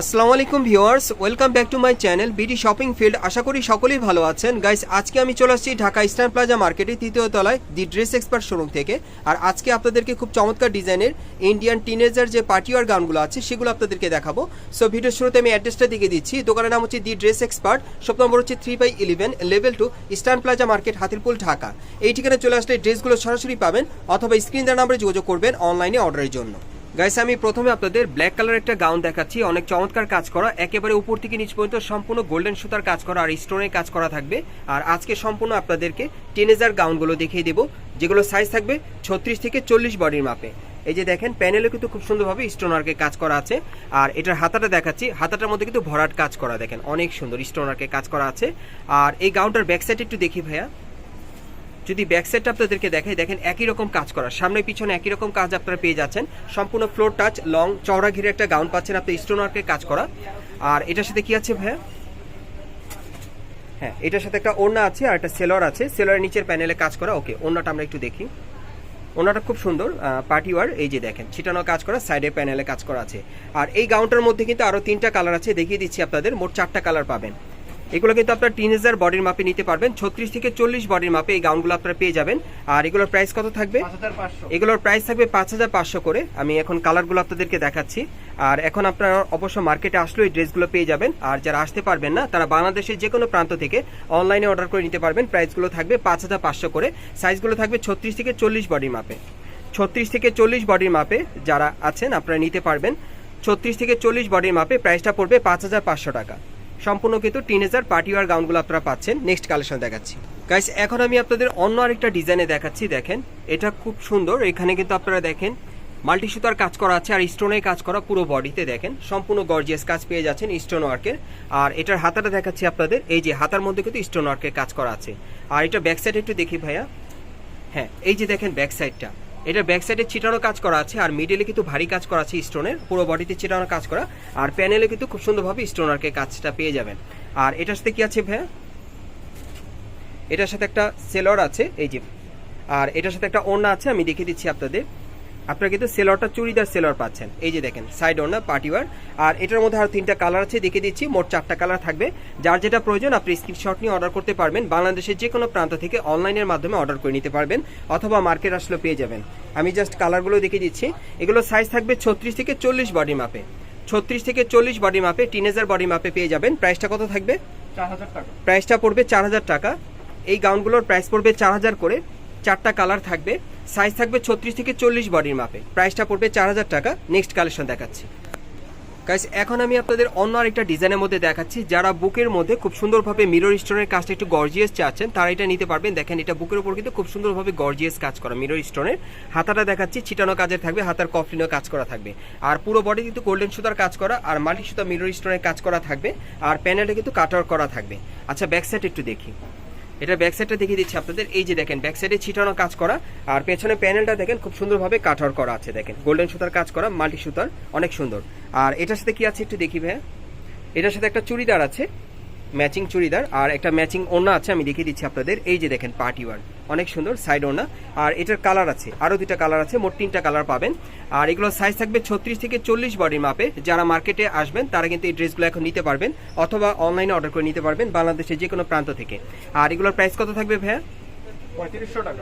আসসালামু আলাইকুম viewers, welcome back to my channel BD shopping field আশা করি সকলেই ভালো আছেন। গাইস আজকে আমি চলে আসছি ঢাকা ইস্টার্ন প্লাজা মার্কেটে তৃতীয় তলায় দি ড্রেস এক্সপার্ট শোরুম থেকে। আর আজকে আপনাদেরকে খুব চমৎকার ডিজাইনের ইন্ডিয়ান টিনেজার যে পার্টিওয়ার গানগুলো আছে, সেগুলো আপনাদেরকে দেখাবো। সো ভিডিওর শুরুতে আমি অ্যাড্রেসটা দিকে দিচ্ছি। দোকানের নাম হচ্ছে the dress expert shop number হচ্ছে three by eleven level two eastern plaza market Hatirpool, Dhaka. এই ঠিকানা চলে আসলে ড্রেসগুলো সরাসরি পাবেন, অথবা স্ক্রিন দেওয়ার নাম্বারে যোগাযোগ করবেন অনলাইনে অর্ডারের জন্য। গাইস আমি প্রথমে আপনাদের ব্ল্যাক কালার একটা গাউন দেখাচ্ছি। অনেক চমৎকার কাজ করা। একেবারে উপর থেকে নিচ পর্যন্ত সম্পূর্ণ গোল্ডেন সুতার কাজ করা আর স্টোনের কাজ করা থাকবে। আর আজকে সম্পূর্ণ আপনাদেরকে টেনেজার গাউনগুলো দেখিয়ে দেবো, যেগুলো সাইজ থাকবে ছত্রিশ থেকে চল্লিশ বডির মাপে। এই যে দেখেন প্যানেলে কিন্তু খুব সুন্দরভাবে স্টোনারকে কাজ করা আছে। আর এটার হাতাটা দেখাচ্ছি। হাতাটার মধ্যে কিন্তু ভরাট কাজ করা, দেখেন, অনেক সুন্দর স্টোনারকে কাজ করা আছে। আর এই গাউনটার ব্যাক সাইড একটু দেখি ভাইয়া। যদি ব্যাক সাইডটা আপনাদেরকে দেখাই, দেখেন একই রকম কাজ করা। সামনে পিছনে একই রকম কাজ আপনারা পেয়ে যাচ্ছেন। সম্পূর্ণ ফ্লোর টাচ লং চওড়া ঘিরে একটা গাউন পাচ্ছেন আপনি স্টোন ওয়ার্কের কাজ করা। আর এটার সাথে কি আছে ভাইয়া? হ্যাঁ এটার সাথে একটা ওড়না আছে আর একটা সেলর আছে। সেলরের নিচের প্যানেলে কাজ করা। ওকে, ওড়নাটা আমরা একটু দেখি। ওনাটা খুব সুন্দর পার্টি ওয়ার এই যে দেখেন, ছিটানো কাজ করা সাইডে প্যানেলে কাজ করা আছে। আর এই গাউনটার মধ্যে কিন্তু আরও তিনটা কালার আছে, দেখিয়ে দিচ্ছি আপনাদের, মোট চারটা কালার পাবেন। এগুলো কিন্তু আপনার টিনেজার বডির মাপে নিতে পারবেন। ছত্রিশ থেকে চল্লিশ বডির মাপে এই গাউনগুলো আপনারা পেয়ে যাবেন। আর এগুলোর প্রাইস কত থাকবে? এগুলোর প্রাইস থাকবে পাঁচ হাজার পাঁচশো করে। আমি এখন কালারগুলো আপনাদেরকে দেখাচ্ছি। আর এখন আপনারা অবশ্য মার্কেটে আসলেও এই ড্রেসগুলো পেয়ে যাবেন। আর যারা আসতে পারবেন না তারা বাংলাদেশের যে কোনো প্রান্ত থেকে অনলাইনে অর্ডার করে নিতে পারবেন। প্রাইসগুলো থাকবে পাঁচ হাজার পাঁচশো করে। সাইজগুলো থাকবে ছত্রিশ থেকে চল্লিশ বডির মাপে। ছত্রিশ থেকে চল্লিশ বডির মাপে যারা আছেন আপনারা নিতে পারবেন। ছত্রিশ থেকে চল্লিশ বডির মাপে প্রাইসটা পড়বে পাঁচ হাজার পাঁচশো টাকা। সম্পূর্ণ কিন্তু টিনেজার পার্টিওয়ার গাউনগুলো আপনারা পাচ্ছেন। নেক্সট কালেকশন দেখাচ্ছি। গাইস এখন আমি আপনাদের অন্য আরেকটা ডিজাইনে দেখাচ্ছি, দেখেন। এটা খুব সুন্দর। এখানে কিন্তু আপনারা দেখেন মাল্টি সুতার কাজ করা আছে আর স্টোনের কাজ করা পুরো বডিতে, দেখেন। সম্পূর্ণ গর্জিয়াস কাজ পেয়ে যাচ্ছেন স্টোন ওয়ার্কের আর এটার হাতাটা দেখাচ্ছি আপনাদের। এই যে হাতার মধ্যে কিন্তু স্টোন ওয়ার্কের কাজ করা আছে। আর এটা ব্যাক সাইড একটু দেখি ভাইয়া। হ্যাঁ এই যে দেখেন ব্যাক সাইডটা এটা ব্যাক সাইডে চিটানো কাজ করা আছে, আর মিডিলে কিন্তু ভারী কাজ করা আছে স্টোনের। পুরো বডিতে চিটানো কাজ করা, আর প্যানেলে কিন্তু খুব সুন্দরভাবে স্টোনারকে কাজটা পেয়ে যাবেন। আর এটার সাথে কি আছে ভ্যা এটার সাথে একটা সেলর আছে, এই যে। আর এটার সাথে একটা ওড়না আছে, আমি দেখিয়ে দিচ্ছি আপনাদের। আপনারা কিন্তু সেলরটা চুড়িদার সেলর পাচ্ছেন। এই যে দেখেন সাইড ওড়না পার্টিওয়ার আর এটার মধ্যে আরও তিনটা কালার আছে দেখে দিচ্ছি মোট চারটা কালার থাকবে। যার যেটা প্রয়োজন আপনি স্ক্রিনশট নিয়ে অর্ডার করতে পারবেন। বাংলাদেশের যে কোনো প্রান্ত থেকে অনলাইনের মাধ্যমে অর্ডার করে নিতে পারবেন অথবা মার্কেট আসলে পেয়ে যাবেন। আমি জাস্ট কালারগুলো দেখে দিচ্ছি। এগুলো সাইজ থাকবে ছত্রিশ থেকে চল্লিশ বডি মাপে ছত্রিশ থেকে চল্লিশ বডি মাপে টিনেজার বডি মাপে পেয়ে যাবেন। প্রাইসটা কত থাকবে? চার হাজার টাকা। প্রাইসটা পড়বে চার হাজার টাকা। এই গাউনগুলোর প্রাইস পড়বে চার হাজার করে। চারটা কালার থাকবে সাইজ থাকবে ছত্রিশ থেকে চল্লিশ বডির মাপে। প্রাইসটা পড়বে চার হাজার টাকা। নেক্সট কালেকশন দেখাচ্ছি। গাইস এখন আমি আপনাদের অন্য আরেকটা ডিজাইনের মধ্যে দেখাচ্ছি। যারা বুকের মধ্যে খুব সুন্দরভাবে মিরর স্টোনের কাজটা একটু গর্জিয়াস চাচ্ছেন, তারা এটা নিতে পারবেন। দেখেন, এটা বুকের উপর কিন্তু খুব সুন্দরভাবে গর্জিয়াস কাজ করা মিরর স্টোনের হাতাটা দেখাচ্ছি, ছিটানো কাজের থাকবে, হাতার কফলিনও কাজ করা থাকবে। আর পুরো বডি কিন্তু গোল্ডেন সুতার কাজ করা, আর মাল্টি সুতা মিরর স্টোনের কাজ করা থাকবে। আর প্যানেলটা কিন্তু কাটার করা থাকবে। আচ্ছা ব্যাক সাইড একটু দেখি। এটা ব্যাক সাইডটা দেখিয়ে দিচ্ছি আপনাদের। এই যে দেখেন ব্যাক সাইডে ছিটানো কাজ করা, আর পেছনে প্যানেলটা দেখেন, খুব সুন্দরভাবে কাঠর করা আছে দেখেন। গোল্ডেন সুতার কাজ করা মাল্টি সুতার অনেক সুন্দর। আর এটার সাথে কি আছে একটু দেখি ভাইয়া? এটার সাথে একটা চুড়িদার আছে ম্যাচিং চুড়িদার আর একটা ম্যাচিং ওনা আছে, আমি দেখিয়ে দিচ্ছি আপনাদের। এই যে দেখেন, পার্টি ওয়ার। অনেক সুন্দর সাইড ওনা আর এটার কালার আছে, আরও দুটা কালার আছে, মোট তিনটা কালার পাবেন। আর এগুলো সাইজ থাকবে ছত্রিশ থেকে চল্লিশ বডির মাপে যারা মার্কেটে আসবেন, তারা কিন্তু এই ড্রেসগুলো এখন নিতে পারবেন অথবা অনলাইনে অর্ডার করে নিতে পারবেন, বাংলাদেশের যে কোনো প্রান্ত থেকে। আর এগুলোর প্রাইস কত থাকবে ভাইয়া?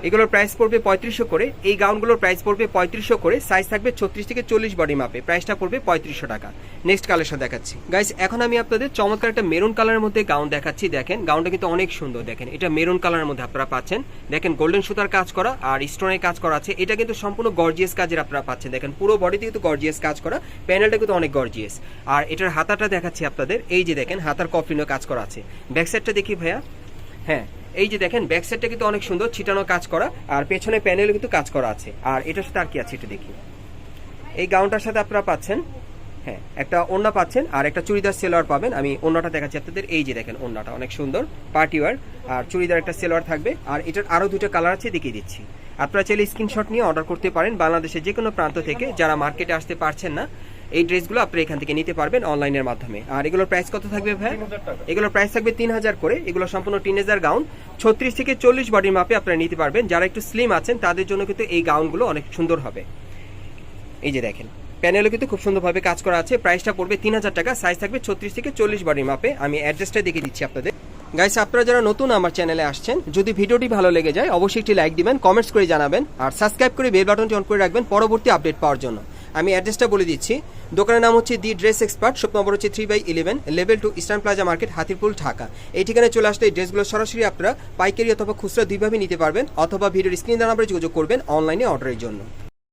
এগুলোর প্রাইস পড়বে পঁয়ত্রিশশো করে। এই গাউনগুলোর প্রাইস পড়বে পঁয়ত্রিশশো করে। সাইজ থাকবে ছত্রিশ থেকে চল্লিশ বডি মাপে প্রাইসটা পড়বে পঁয়ত্রিশশো টাকা। নেক্সট কালেকশন দেখাচ্ছি। গাইস এখন আমি আপনাদের চমৎকার একটা মেরুন কালারের মধ্যে গাউন দেখাচ্ছি। দেখেন গাউনটা কিন্তু অনেক সুন্দর। দেখেন, এটা মেরুন কালারের মধ্যে আপনারা পাচ্ছেন। দেখেন গোল্ডেন সুতার কাজ করা আর স্টোনের কাজ করা আছে। এটা কিন্তু সম্পূর্ণ গর্জিয়াস কাজের আপনারা পাচ্ছেন। দেখেন, পুরো বডিতে কিন্তু গর্জিয়াস কাজ করা। প্যানেলটা কিন্তু অনেক গর্জিয়াস আর এটার হাতাটা দেখাচ্ছি আপনাদের। এই যে দেখেন, হাতার কফলিনও কাজ করা আছে। ব্যাক সাইডটা দেখি ভাইয়া। হ্যাঁ এই যে দেখেন ব্যাক সাইডটা কিন্তু অনেক সুন্দর, ছিটানো কাজ করা, আর পেছনে প্যানেলে কিন্তু কাজ করা আছে। আর এটার সাথে আর কি আছে এটা দেখি। এই গাউনটার সাথে আপনারা পাচ্ছেন হ্যাঁ একটা ওড়না পাচ্ছেন, আর একটা চুড়িদার সেলোয়ার পাবেন। আমি ওড়নাটা দেখাচ্ছি আপনাদের, এই যে দেখেন ওড়নাটা, অনেক সুন্দর পার্টি ওয়ার আর চুড়িদার একটা সেলোয়ার থাকবে, আর এটার আরও দুটো কালার আছে দেখিয়ে দিচ্ছি। আপনারা চাইলে স্ক্রিনশট নিয়ে অর্ডার করতে পারেন, বাংলাদেশের যে কোনো প্রান্ত থেকে, যারা মার্কেটে আসতে পারছেন না এই ড্রেসগুলো আপনি এখান থেকে নিতে পারবেন অনলাইনের মাধ্যমে। আর এগুলোর প্রাইস কত থাকবে ভাই? এগুলোর প্রাইস থাকবে তিন হাজার করে। এগুলো সম্পূর্ণ টিনেজার গাউন ছত্রিশ থেকে চল্লিশ বডির মাপে আপনারা নিতে পারবেন। যারা একটু স্লিম আছেন তাদের জন্য কিন্তু এই গাউনগুলো অনেক সুন্দর হবে। এই যে দেখেন প্যানেলও কিন্তু খুব সুন্দরভাবে কাজ করা আছে। প্রাইসটা পড়বে তিন হাজার টাকা। সাইজ থাকবে ছত্রিশ থেকে চল্লিশ বডির মাপে। আমি অ্যাড্রেসটা দেখিয়ে দিচ্ছি আপনাদের। গাইস আপনারা যারা নতুন আমার চ্যানেলে আসছেন যদি ভিডিওটি ভালো লেগে যায় অবশ্যই একটি লাইক দিবেন কমেন্টস করে জানাবেন। আর সাবস্ক্রাইব করে বেল বাটনটি অন করে রাখবেন পরবর্তী আপডেট পাওয়ার জন্য। আমি অ্যাড্রেসটা বলে দিচ্ছি। দোকানের নাম হচ্ছে the dress expert, shop number হচ্ছে three by eleven level two eastern plaza market Hatirpool, Dhaka. এই ঠিকানায় চলে আসলে এই ড্রেসগুলো সরাসরি আপনারা পাইকারি অথবা খুচরা দুইভাবে নিতে পারবেন, অথবা ভিডিওর স্ক্রিন নাম্বারে যোগাযোগ করবেন অনলাইনে অর্ডারের জন্য।